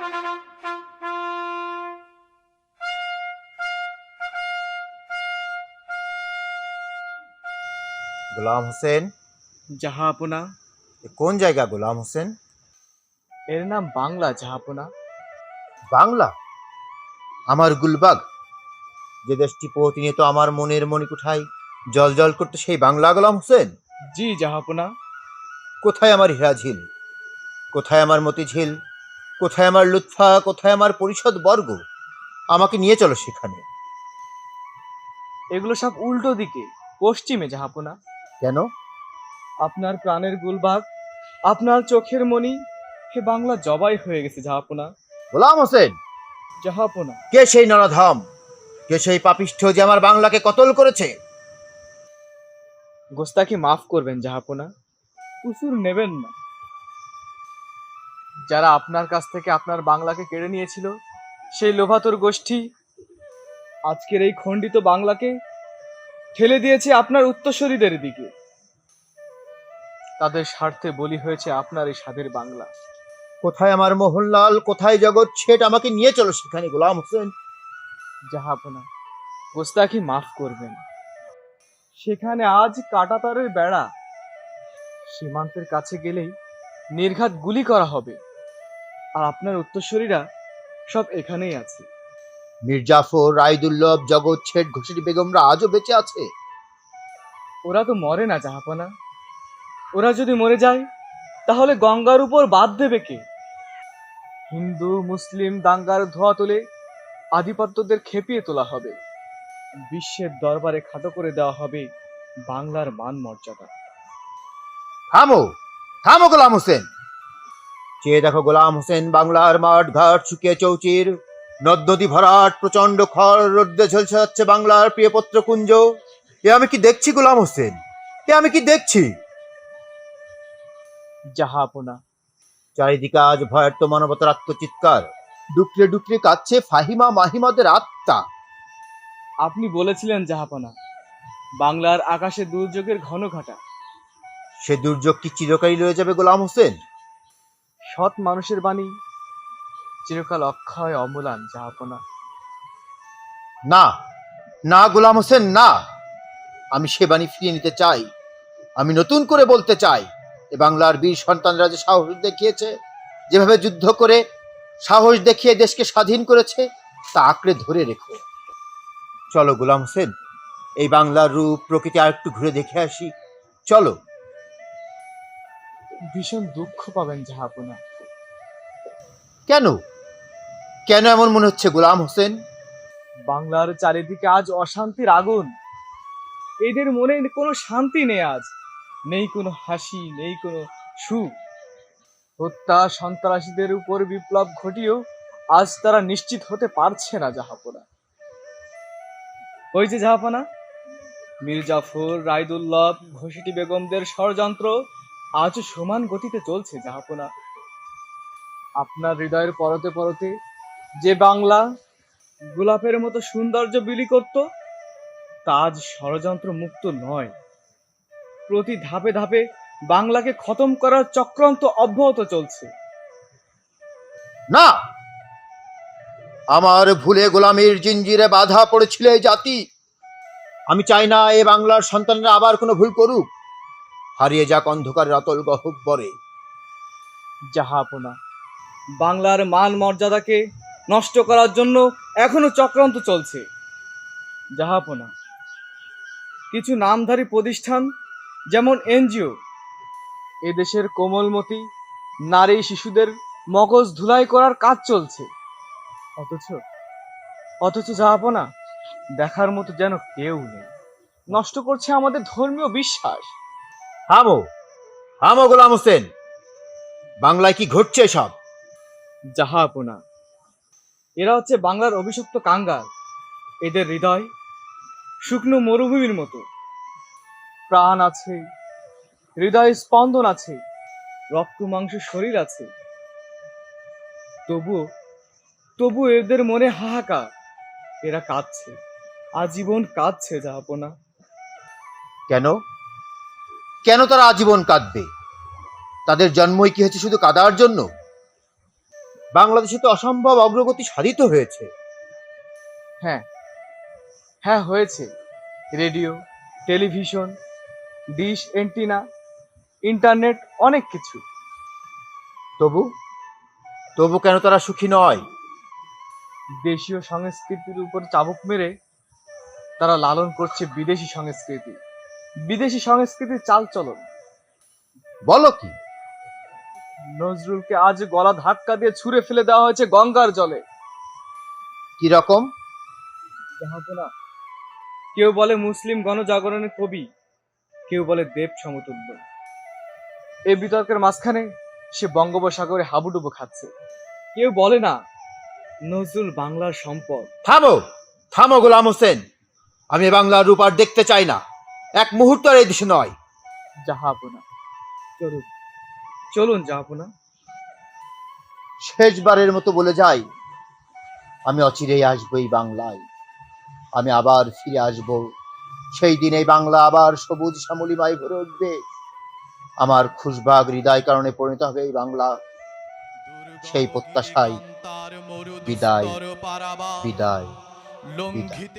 গোলাম হোসেন? জাহাপনা কোন জায়গা গোলাম হোসেন? এর নাম বাংলা জাহাপনা বাংলা? আমার গুলবাগ। যে দেশটি প্রতিনিয়ত আমার মনের মণিকুঠায় জল জল করতে সেই বাংলা গোলাম হোসেন? জি জাহাপনা কোথায় আমার হীরাঝিল? কোথায় আমার মতিঝিল? কোথায় আমার লুৎফা কোথায় আমার পরিষদ বর্গ? আমাকে নিয়ে চলো সেখানে। এগুলো সব উল্টো দিকে পশ্চিমে জাহাপনা। কেন? আপনার প্রাণের গুলবাগ আপনার চোখের মণি হে বাংলা জবাই হয়ে গেছে জাহাপনা। গোলাম হোসেন! জাহাপনা। কে সেই নরধাম? কে সেই পাপিষ্ঠ যে আমার বাংলাকে কতল করেছে? গোস্তাকে মাফ করবেন জাহাপনা। উসুর নেবেন না। যারা আপনার কাছ থেকে আপনার বাংলাকে কেড়ে নিয়েছিল সেই লোভাতর গোষ্ঠী আজকের এই খণ্ডিত বাংলাকে ঠেলে দিয়েছে আপনার উত্তরসূরিদের দিকে। তাদের স্বার্থে বলি হয়েছে আপনার এই স্বাদের বাংলা। কোথায় আমার মোহনলাল কোথায় জগৎ ছেট আমাকে নিয়ে চলো সেখানে গোলাম হোসেন। যাহা জাহাপনা গোস্তাকি মাফ করবেন। সেখানে আজ কাটাতারের বেড়া। সীমান্তের কাছে গেলেই নির্ঘাত গুলি করা হবে। আর আপনার উত্তরসূরিরা সব এখানেই আছে। মির্জাফর রায়দুল্লভ জগৎ ছেট ঘুষিটি বেগমরা আজও বেঁচে আছে? ওরা তো মরে না জাহাপনা। ওরা যদি মরে যায় তাহলে গঙ্গার উপর বাদ দেবে কে? হিন্দু মুসলিম দাঙ্গার ধোয়া তুলে আধিপত্যদের খেপিয়ে তোলা হবে। বিশ্বের দরবারে খাটো করে দেওয়া হবে বাংলার মান মর্যাদা থামো! থামো গোলাম হোসেন! চেয়ে দেখো গোলাম হোসেন বাংলার মাঠ ঘাট শুকিয়ে চৌচির নদ নদী ভরাট প্রচণ্ড খড় রোদ্দে ঝলসে যাচ্ছে বাংলার প্রিয় পত্র কুঞ্জ এ আমি কি দেখছি গোলাম হোসেন? এ আমি কি দেখছি? জাহাপনা চারিদিকে আজ ভয়ার্ত মানবতার আত্মচিৎকার ডুকরে ডুকরে কাচ্ছে ফাহিমা মাহিমাদের আত্মা। আপনি বলেছিলেন জাহাপনা বাংলার আকাশে দুর্যোগের ঘন ঘটা। সে দুর্যোগ কি চিরকালই রয়ে যাবে গোলাম হোসেন? সৎ মানুষের বাণী চিরকাল অক্ষয় অম্বলান জাহাপনা না না গোলাম হোসেন না। আমি সে বাণী ফিরিয়ে নিতে চাই। আমি নতুন করে বলতে চাই এ বাংলার বীর সন্তানরা যে সাহস দেখিয়েছে। যেভাবে যুদ্ধ করে সাহস দেখিয়ে দেশকে স্বাধীন করেছে তা আঁকড়ে ধরে রেখো। চলো গোলাম হোসেন এই বাংলার রূপ প্রকৃতি আর একটু ঘুরে দেখে আসি। চলো। ভীষণ দুঃখ পাবেন জাহাপনা কেন? কেন এমন মনে হচ্ছে গোলাম হোসেন? বাংলার চারিদিকে আজ অশান্তির আগুন। এদের মনে কোনো শান্তি নেই আজ। নেই কোনো হাসি, নেই কোনো সুখ। হত্যা, সন্ত্রাসীদের উপর বিপ্লব ঘটিয়েও আজ তারা নিশ্চিত হতে পারছে না জাহাপনা। ওই যে জাহাপনা? মির্জাফর রায়দুল্লভ ঘষিটি বেগমদের ষড়যন্ত্র আজ সমান গতিতে চলছে জাহাপনা। আপনার হৃদয়ের পরতে পরতে যে বাংলা গোলাপের মতো সৌন্দর্য বিলি করত তা আজ ষড়যন্ত্র মুক্ত নয়। প্রতি ধাপে ধাপে বাংলাকে খতম করার চক্রান্ত অব্যাহত চলছে। না! আমার ভুলে গোলামীর জিঞ্জিরে বাধা পড়েছিল এই জাতি। আমি চাই না এ বাংলার সন্তানরা আবার কোনো ভুল করুক। হারিয়ে যাক অন্ধকারের অতল যাহা জাহাপনা বাংলার মান মর্যাদাকে নষ্ট করার জন্য এখনও চক্রান্ত চলছে। জাহাপনা কিছু নামধারী প্রতিষ্ঠান যেমন এনজিও, এদেশের কোমলমতি নারী শিশুদের মগজ ধুলাই করার কাজ চলছে। অথচ অথচ জাহাপনা দেখার মতো যেন কেউ নেই। নষ্ট করছে আমাদের ধর্মীয় বিশ্বাস। হামো হামো গোলাম হোসেন, বাংলায় কি ঘটছে সব জাহাপনা। এরা হচ্ছে বাংলার অভিশপ্ত কাঙ্গাল। এদের হৃদয় শুকনো মরুভূমির মতো। প্রাণ আছে, হৃদয় স্পন্দন আছে, রক্ত মাংস শরীর আছে। তবুও তবু এদের মনে হাহাকার। এরা কাঁদছে, আজীবন কাঁদছে জাহাপনা। কেন? কেন তারা আজীবন কাঁদবে? তাদের জন্মই কি হয়েছে শুধু কাদার জন্য? বাংলাদেশে তো অসম্ভব অগ্রগতি সাধিত হয়েছে। হ্যাঁ হ্যাঁ হয়েছে। Radio television dish antenna internet অনেক কিছু। তবু তবু কেন তারা সুখী নয়? দেশীয় সংস্কৃতির উপর চাবুক মেরে তারা লালন করছে বিদেশি সংস্কৃতি। বিদেশি সংস্কৃতির চালচলন। বলো কি? নজরুলকে আজ গলা ধাক্কা দিয়ে ছুঁড়ে ফেলে দেওয়া হয়েছে গঙ্গার জলে। কি রকম? না। কেউ বলে মুসলিম গণজাগরণের কবি কেউ বলে দেব সমতুল্য। এ বিতর্কের মাঝখানে সে বঙ্গোপসাগরে হাবুডুবু খাচ্ছে। কেউ বলে না নজরুল বাংলার সম্পদ। থামো! থামো গোলাম হোসেন। আমি বাংলার রূপ আর দেখতে চাই না। এক মুহূর্ত আর এই দেশে নয়। জাহাপনা চলুন। চলুন জাহাপনা শেষবারের মতো বলে যাই আমি অচিরেই আসব এই বাংলায়। আমি আবার ফিরে আসব। সেই দিন এই বাংলা আবার সবুজ শ্যামলিমায় ভরে উঠবে। আমার খুশবাগ হৃদয় কারণে পরিণত হবে এই বাংলা। সেই প্রত্যাশায় বিদায়, বিদায় লঙ্ঘিত